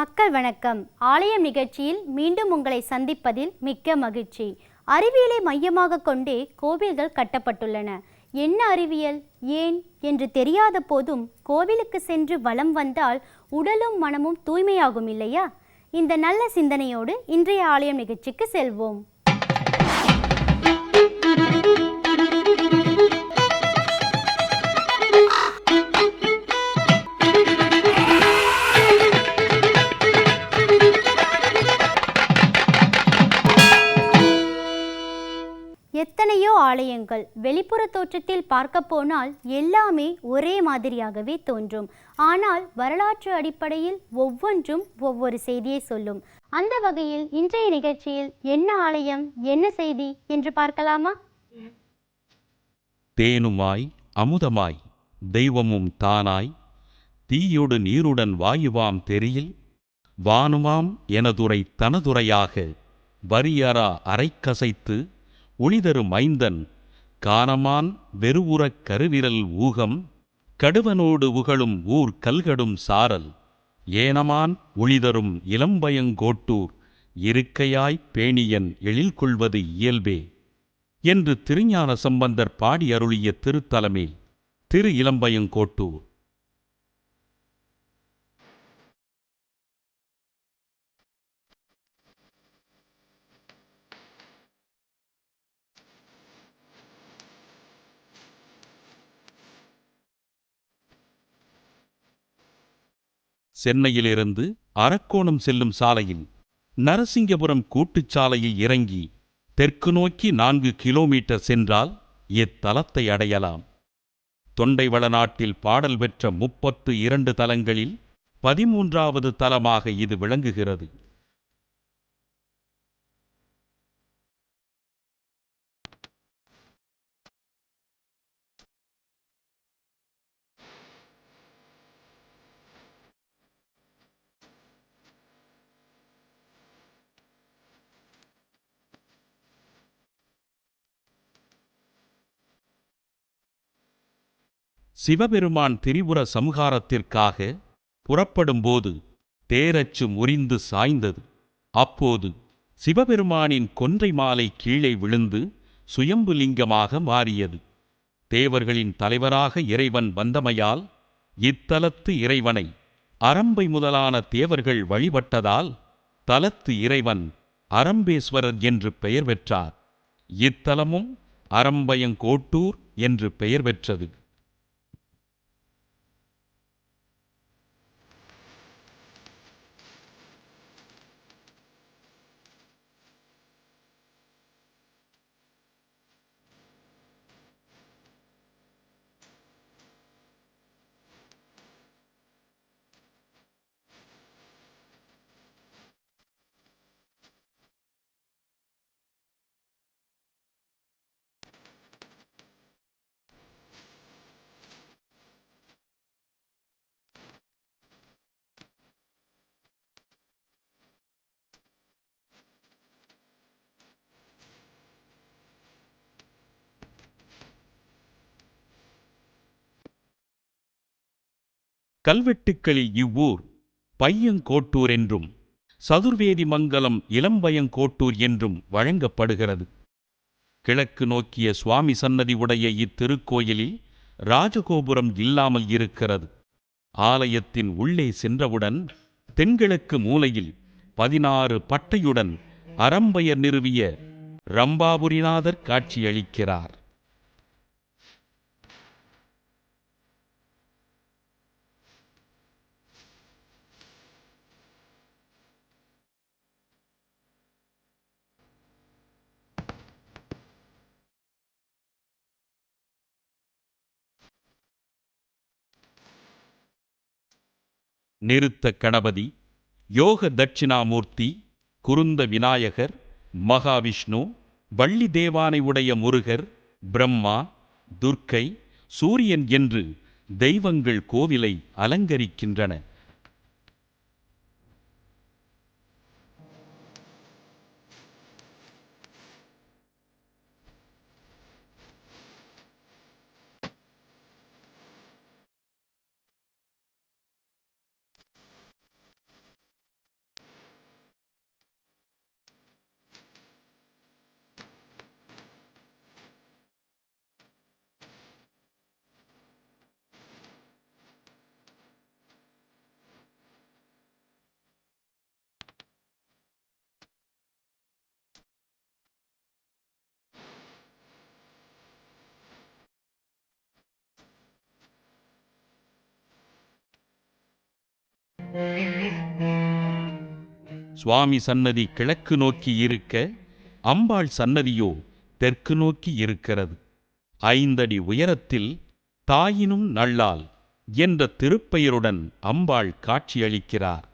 மக்கள் வணக்கம். ஆலயம் நிகழ்ச்சியில் மீண்டும் உங்களை சந்திப்பதில் மிக்க மகிழ்ச்சி. அறிவியலை மையமாக கொண்டே கோவில்கள் கட்டப்பட்டுள்ளன. என்ன அறிவியல்? ஏன்? என்று தெரியாத போதும் கோவிலுக்கு சென்று வலம் வந்தால் உடலும் மனமும் தூய்மையாகும் இல்லையா? இந்த நல்ல சிந்தனையோடு இன்றைய ஆலயம் நிகழ்ச்சிக்கு செல்வோம். ஆலயங்கள். வெளிப்புற தோற்றத்தில் பார்க்க போனால் எல்லாமே ஒரே மாதிரியாகவே தோன்றும். ஆனால் வரலாற்று அடிப்படையில் ஒவ்வொன்றும் ஒவ்வொரு செய்தியை சொல்லும். அந்த வகையில் இன்றைய நிகழ்ச்சியில் என்ன ஆலயம் என்ன செய்தி என்று பார்க்கலாமா? தேனுமாய் அமுதமாய் தெய்வமும் தானாய் தீயொடு நீருடன் வாயுவாம் தெரியில் வானுமாம் எனதுரை தனதுரையாக வரியறா அரைக்கசைத்து ஒளிதரு மைந்தன் கானமான் வெறுவுறக் கருவிரல் ஊகம் கடுவனோடு உகழும் ஊர் கல்கடும் சாரல். ஏனமான் ஒளிதரும் இளம்பயங்கோட்டூர் இருக்கையாய்ப் பேணியன் எழில் கொள்வது இயல்பே. என்று திருஞான சம்பந்தர் பாடி அருளிய திருத்தலமே திரு இளம்பயங்கோட்டூர் சென்னையிலிருந்து அரக்கோணம் செல்லும் சாலையில் நரசிங்கபுரம் கூட்டுச்சாலையில் இறங்கி தெற்கு நோக்கி நான்கு கிலோமீட்டர் சென்றால் இத்தலத்தை அடையலாம். தொண்டைவள நாட்டில் பாடல் பெற்ற முப்பத்து இரண்டு தலங்களில் பதிமூன்றாவது தலமாக இது விளங்குகிறது. சிவபெருமான் திரிபுர சம்ஹாரத்திற்காக புறப்படும்போது தேரச்சு முறிந்து சாய்ந்தது. அப்போது சிவபெருமானின் கொன்றை மாலை கீழே விழுந்து சுயம்புலிங்கமாக மாறியது. தேவர்களின் தலைவராக இறைவன் வந்தமையால் இத்தலத்து இறைவனை அரம்பை முதலான தேவர்கள் வழிபட்டதால் தலத்து இறைவன் அரம்பேஸ்வரர் என்று பெயர் பெற்றார். இத்தலமும் அரம்பயங்கோட்டூர் என்று பெயர் பெற்றது. கல்வெட்டுக்களில் இவ்வூர் பையங்கோட்டூர் என்றும் சதுர்வேதி மங்கலம் இளம்பயங்கோட்டூர் என்றும் வழங்கப்படுகிறது. கிழக்கு நோக்கிய சுவாமி சன்னதி உடைய இத்திருக்கோயிலில் ராஜகோபுரம் இல்லாமல் இருக்கிறது. ஆலயத்தின் உள்ளே சென்றவுடன் தென்கிழக்கு மூலையில் பதினாறு பட்டையுடன் அரம்பயர் நிறுவிய ரம்பாபுரிநாதர் காட்சியளிக்கிறார். நிறுத்த கணபதி யோக தட்சிணாமூர்த்தி குருந்த விநாயகர் மகாவிஷ்ணு வள்ளி தேவானை உடைய முருகர் பிரம்மா துர்க்கை சூரியன் என்று தெய்வங்கள் கோவிலை அலங்கரிக்கின்றன. சுவாமி சன்னதி கிழக்கு நோக்கி இருக்க அம்பாள் சன்னதியோ தெற்கு நோக்கி இருக்கிறது. ஐந்தடி உயரத்தில் தாயினும் நல்லாள் என்ற திருப்பெயருடன் அம்பாள் காட்சியளிக்கிறார்.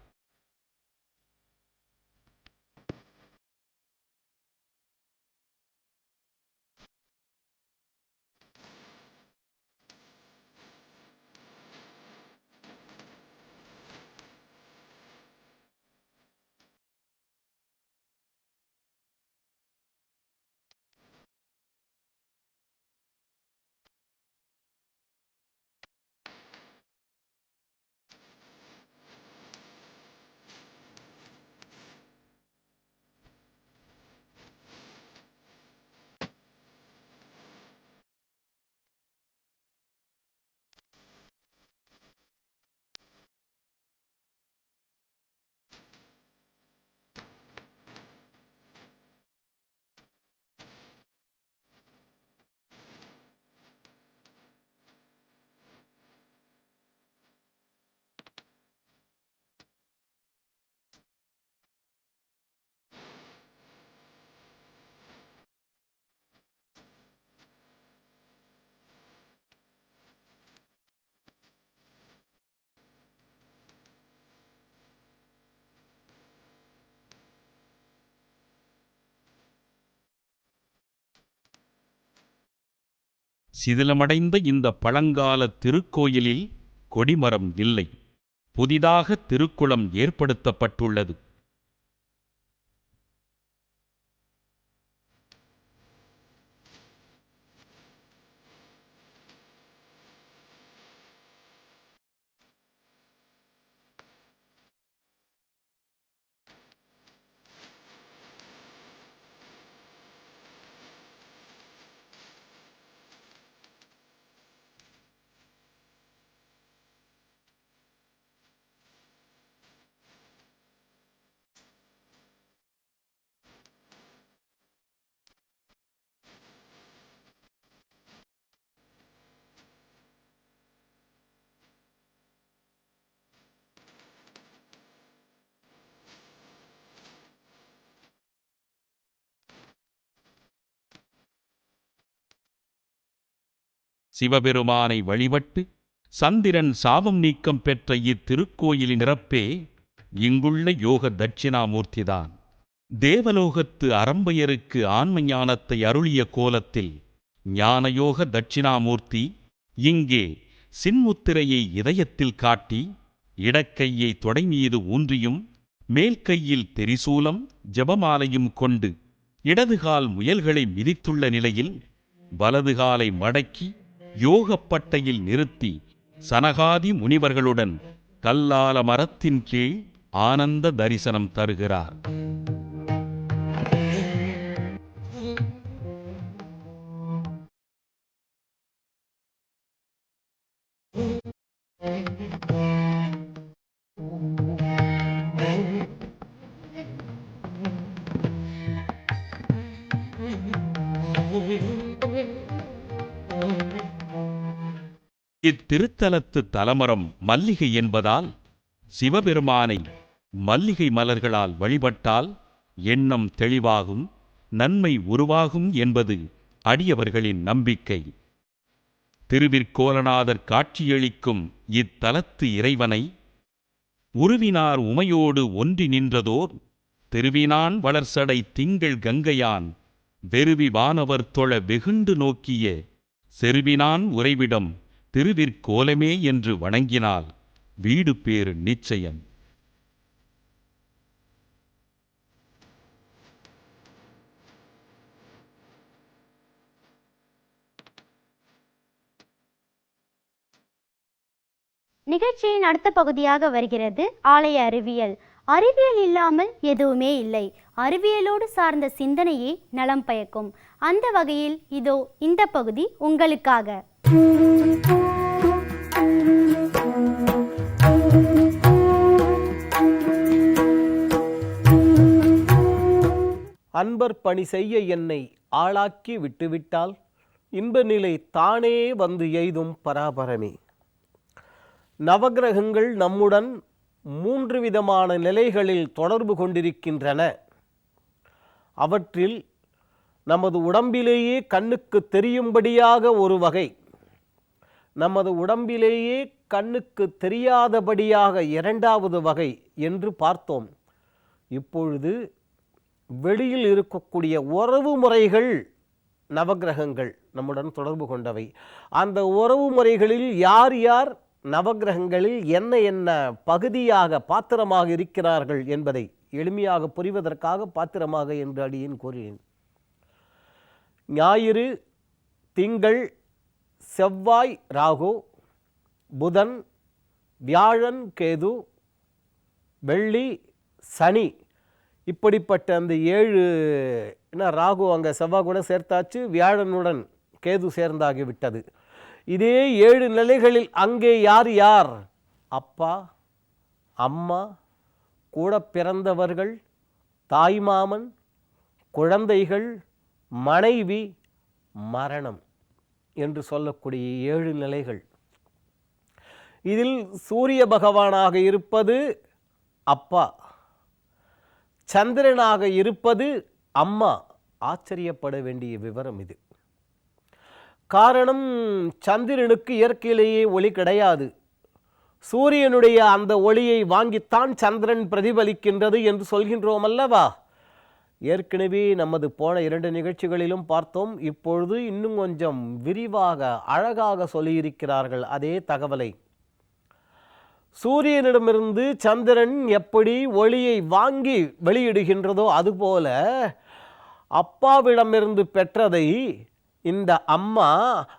சிதிலமடைந்த இந்த பழங்கால திருக்கோயிலில் கொடிமரம் இல்லை. புதிதாக திருக்குளம் ஏற்படுத்தப்பட்டுள்ளது. சிவபெருமானை வழிபட்டு சந்திரன் சாபம் நீக்கம் பெற்ற இத்திருக்கோயிலின் நிரப்பே இங்குள்ள யோக தட்சிணாமூர்த்திதான் தேவலோகத்து அரம்பையருக்கு ஆன்ம ஞானத்தை அருளிய கோலத்தில் ஞானயோக தட்சிணாமூர்த்தி இங்கே சின்முத்திரையை இதயத்தில் காட்டி இடக்கையை தொடைமீது ஊன்றியும் மேல் கையில் ஜபமாலையும் கொண்டு இடதுகால் முயல்களை மிதித்துள்ள நிலையில் வலதுகாலை மடக்கி யோகப்பட்டையில் நிறுத்தி சனகாதி முனிவர்களுடன் கல்லால மரத்தின் கீழ் ஆனந்த தரிசனம் தருகிறார். இத்திருத்தலத்து தலமரம் மல்லிகை என்பதால் சிவபெருமானை மல்லிகை மலர்களால் வழிபட்டால் எண்ணம் தெளிவாகும் நன்மை உருவாகும் என்பது அடியவர்களின் நம்பிக்கை. திருவிற்கோலநாதர் காட்சியளிக்கும் இத்தலத்து இறைவனை உருவினார் உமையோடு ஒன்றி நின்றதோர் திருவினான் வளர்சடை திங்கள் கங்கையான் வெறுவி வானவர் தொழ வெகுண்டு நோக்கிய செருவினான் உறைவிடம் திருவிற்கோலமே என்று வணங்கினால் வீடு பேறு நிச்சயம். நிகழ்ச்சியின் அடுத்த பகுதியாக வருகிறது ஆலய அறிவியல். அறிவியல் இல்லாமல் எதுவுமே இல்லை. அறிவியலோடு சார்ந்த சிந்தனையே நலம் பயக்கும். அந்த வகையில் இதோ இந்த பகுதி உங்களுக்காக. அன்பர் பணி செய்ய என்னை ஆளாக்கி விட்டுவிட்டால் இன்ப நிலை தானே வந்து எய்தும் பராபரமே. நவக்கிரகங்கள் நம்முடன் மூன்று விதமான நிலைகளில் தொடர்பு கொண்டிருக்கின்றன. அவற்றில் நமது உடம்பிலேயே கண்ணுக்கு தெரியும்படியாக ஒரு வகை. நமது உடம்பிலேயே கண்ணுக்கு தெரியாதபடியாக இரண்டாவது வகை என்று பார்த்தோம். இப்பொழுது வெளியில் இருக்கக்கூடிய உறவு முறைகள் நவக்கிரகங்கள் நம்முடன் தொடர்பு கொண்டவை. அந்த உறவு முறைகளில் யார் யார் நவக்கிரகங்களில் என்ன என்ன பகுதியாக பாத்திரமாக இருக்கிறார்கள் என்பதை எளிமையாக புரிவதற்காக பாத்திரமாக என்று அடியேன் கூறினேன். ஞாயிறு திங்கள் செவ்வாய் ராகு புதன் வியாழன் கேது வெள்ளி சனி. இப்படிப்பட்ட அந்த ஏழு என்ன ராகு அங்கே செவ்வாய் கூட சேர்த்தாச்சு வியாழனுடன் கேது சேர்ந்தாகிவிட்டது. இதே ஏழு நிலைகளில் அங்கே யார் யார்? அப்பா அம்மா கூட பிறந்தவர்கள் தாய்மாமன் குழந்தைகள் மனைவி மரணம் என்று சொல்லக்கூடிய ஏழு நிலைகள். இதில் சூரிய பகவானாக இருப்பது அப்பா சந்திரனாக இருப்பது அம்மா. ஆச்சரியப்பட வேண்டிய விவரம் இது. காரணம் சந்திரனுக்கு இயற்கையிலேயே ஒளி கிடையாது. சூரியனுடைய அந்த ஒளியை வாங்கித்தான் சந்திரன் பிரதிபலிக்கின்றது என்று சொல்கின்றோம் அல்லவா? ஏற்கனவே நமது போன இரண்டு நிகழ்ச்சிகளிலும் பார்த்தோம். இப்பொழுது இன்னும் கொஞ்சம் விரிவாக அழகாக சொல்லியிருக்கிறார்கள் அதே தகவலை. சூரியனிடமிருந்து சந்திரன் எப்படி ஒளியை வாங்கி வெளியிடுகின்றதோ அதுபோல அப்பாவிடமிருந்து பெற்றதை இந்த அம்மா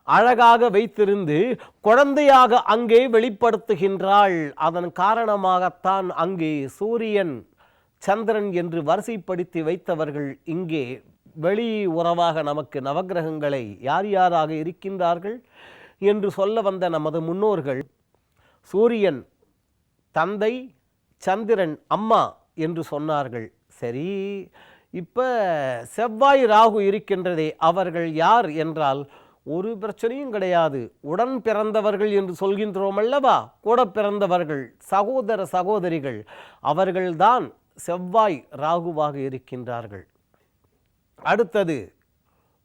அழகாக வைத்திருந்து குழந்தையாக அங்கே வெளிப்படுத்துகின்றாள். அதன் காரணமாகத்தான் அங்கே சூரியன் சந்திரன் என்று வரிசைப்படுத்தி வைத்தவர்கள் இங்கே வெளி உறவாக நமக்கு நவக்கிரகங்களை யார் யாராக இருக்கின்றார்கள் என்று சொல்ல வந்த நமது முன்னோர்கள் சூரியன் தந்தை சந்திரன் அம்மா என்று சொன்னார்கள். சரி இப்போ செவ்வாய் ராகு இருக்கின்றதே அவர்கள் யார் என்றால் ஒரு பிரச்சனையும் கிடையாது. உடன் பிறந்தவர்கள் என்று சொல்கின்றோம் அல்லவா? கூட பிறந்தவர்கள் சகோதர சகோதரிகள் அவர்கள்தான் செவ்வாய் ராகுவாக இருக்கின்றார்கள். அடுத்தது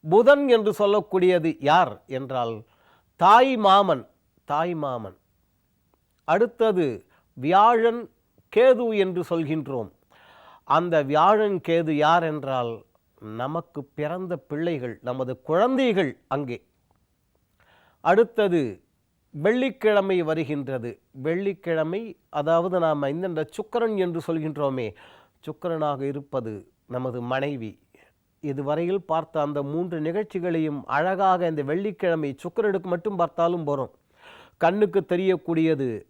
புதன் என்று சொல்லக்கூடியது யார் என்றால் தாய் மாமன் தாய் மாமன். அடுத்தது வியாழன் கேது என்று சொல்கின்றோம். அந்த வியாழன் கேது யார் என்றால் நமக்கு பிறந்த பிள்ளைகள் நமது குழந்தைகள் அங்கே. அடுத்தது வெள்ளிக்கிழமை வருகின்றது. வெள்ளிக்கிழமை அதாவது நாம் இந்த சுக்கிரன் என்று சொல்கின்றோமே சுக்கிரனாக இருப்பது நமது மனைவி. இதுவரையில் பார்த்த அந்த மூன்று நிகழ்ச்சிகளையும் அழகாக இந்த வெள்ளிக்கிழமை சுக்கிரனுக்கு மட்டும் பார்த்தாலும் போகிறோம் கண்ணுக்கு தெரியக்கூடியது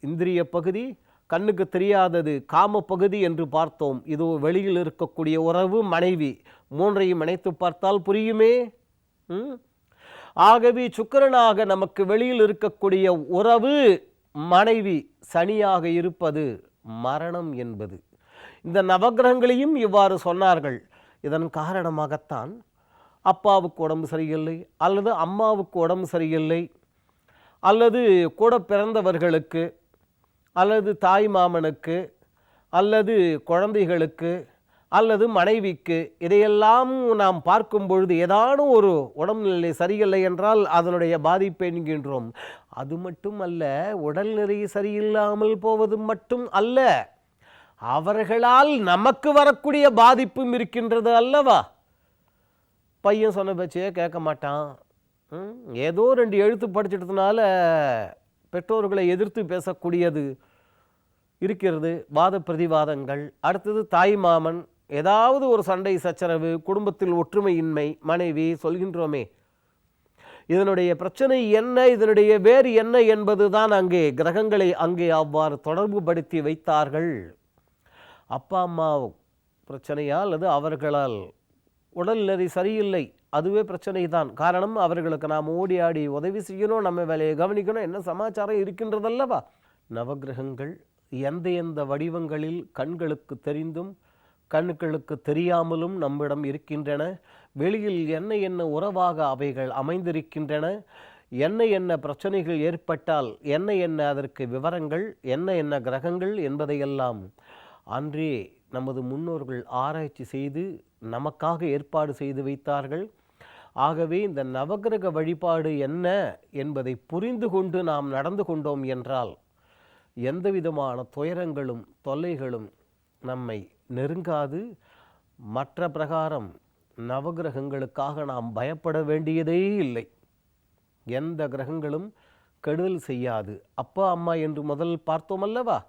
இந்திரிய பகுதி கண்ணுக்கு தெரியாதது காம பகுதி என்று பார்த்தோம். இது வெளியில் இருக்கக்கூடிய உறவு மனைவி மூன்றையும் இணைத்து பார்த்தால் புரியுமே? ம்? ஆகவே சுக்கிரனாக நமக்கு வெளியில் இருக்கக்கூடிய உறவு மனைவி சனியாக இருப்பது மரணம் என்பது. இந்த நவக்கிரகங்களையும் இவ்வாறு சொன்னார்கள். இதன் காரணமாகத்தான் அப்பாவுக்கு உடம்பு சரியில்லை அல்லது அம்மாவுக்கு உடம்பு சரியில்லை அல்லது கூட பிறந்தவர்களுக்கு அல்லது தாய் மாமனுக்கு அல்லது குழந்தைகளுக்கு அல்லது மனைவிக்கு இதையெல்லாம் நாம் பார்க்கும் பொழுது ஏதானும் ஒரு உடல்நிலை சரியில்லை என்றால் அதனுடைய பாதிப்பை என்கின்றோம் அது மட்டும் அல்ல உடல்நிலை சரியில்லாமல் போவது மட்டும் அல்ல அவர்களால் நமக்கு வரக்கூடிய பாதிப்பும் இருக்கின்றது அல்லவா? பையன் சொன்ன பேச்சையே கேட்க மாட்டான். ஏதோ ரெண்டு எழுத்து படிச்சிட்டதுனால பெற்றோர்களை எதிர்த்து பேசக்கூடியது இருக்கிறது. வாத பிரதிவாதங்கள். அடுத்தது தாய் மாமன் ஏதாவது ஒரு சண்டை சச்சரவு குடும்பத்தில் ஒற்றுமையின்மை மனைவி சொல்கின்றோமே. இதனுடைய பிரச்சனை என்ன இதனுடைய வேறு என்ன என்பதுதான் அங்கே கிரகங்களை அங்கே அவ்வாறு தொடர்பு படுத்தி வைத்தார்கள். அப்பா அம்மா பிரச்சனையா அல்லது அவர்களால் உடல்நிலை சரியில்லை. அதுவே பிரச்சனை தான் காரணம் அவர்களுக்கு நாம் ஓடி ஆடி உதவி செய்யணும் நம்ம வேலையை கவனிக்கணும் என்ன சமாச்சாரம் இருக்கின்றதல்லவா? நவக்கிரகங்கள் எந்த எந்த வடிவங்களில் கண்களுக்கு தெரிந்தும் கண்களுக்கு தெரியாமலும் நம்மிடம் இருக்கின்றன. வெளியில் என்ன என்ன உறவாக அவைகள் அமைந்திருக்கின்றன. என்ன என்ன பிரச்சனைகள் ஏற்பட்டால் என்ன என்ன அதற்கு விவரங்கள் என்ன என்ன கிரகங்கள் என்பதையெல்லாம் அன்றே நமது முன்னோர்கள் ஆராய்ச்சி செய்து நமக்காக ஏற்பாடு செய்து வைத்தார்கள். ஆகவே இந்த நவகிரக வழிபாடு என்ன என்பதை புரிந்து கொண்டு நாம் நடந்து கொண்டோம் என்றால் எந்த விதமான துயரங்களும் தொல்லைகளும் நம்மை நெருங்காது. மற்ற பிரகாரம் நவகிரகங்களுக்காக நாம் பயப்பட வேண்டியதே இல்லை. எந்த கிரகங்களும் கெடுதல் செய்யாது. அப்பா அம்மா என்று முதல் பார்த்தோம் அல்லவா?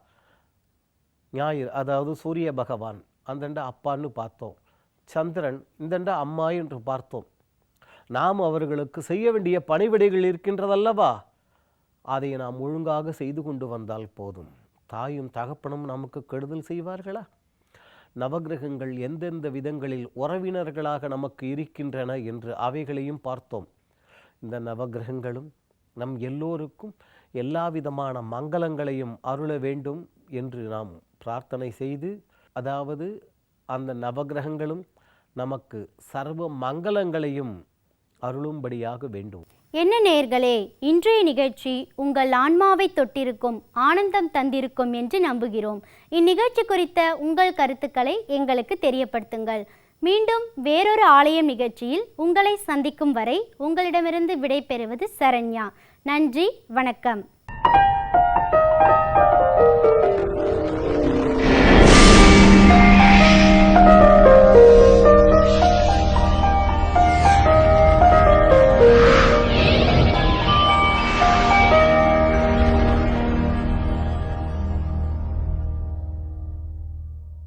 ஞாயிறு அதாவது சூரிய பகவான். அந்தண்ட அப்பான்னு பார்த்தோம். சந்திரன் இந்தண்ட அம்மா என்று பார்த்தோம். நாம் அவர்களுக்கு செய்ய வேண்டிய பணிவிடைகள் இருக்கின்றதல்லவா? அதை நாம் ஒழுங்காக செய்து கொண்டு வந்தால் போதும். தாயும் தகப்பனும் நமக்கு கெடுதல் செய்வார்களா? நவகிரகங்கள் எந்தெந்த விதங்களில் உறவினர்களாக நமக்கு இருக்கின்றன என்று அவைகளையும் பார்த்தோம். இந்த நவகிரகங்களும் நம் எல்லோருக்கும் எல்லா விதமான மங்களங்களையும் அருள வேண்டும் என்று நாம் பிரார்த்தனை செய்து அதாவது அந்த நவகிரகங்களும் நமக்கு சர்வ மங்களங்களையும் அருளும்படியாக வேண்டும். என்ன நேர்களே இன்றைய நிகழ்ச்சி உங்கள் ஆன்மாவை தொட்டிருக்கும் ஆனந்தம் தந்திருக்கும் என்று நம்புகிறோம். இந்நிகழ்ச்சி குறித்த உங்கள் கருத்துக்களை எங்களுக்கு தெரியப்படுத்துங்கள். மீண்டும் வேறொரு ஆலயம் நிகழ்ச்சியில் உங்களை சந்திக்கும் வரை உங்களிடமிருந்து விடைபெறுவது சரண்யா. நன்றி வணக்கம்.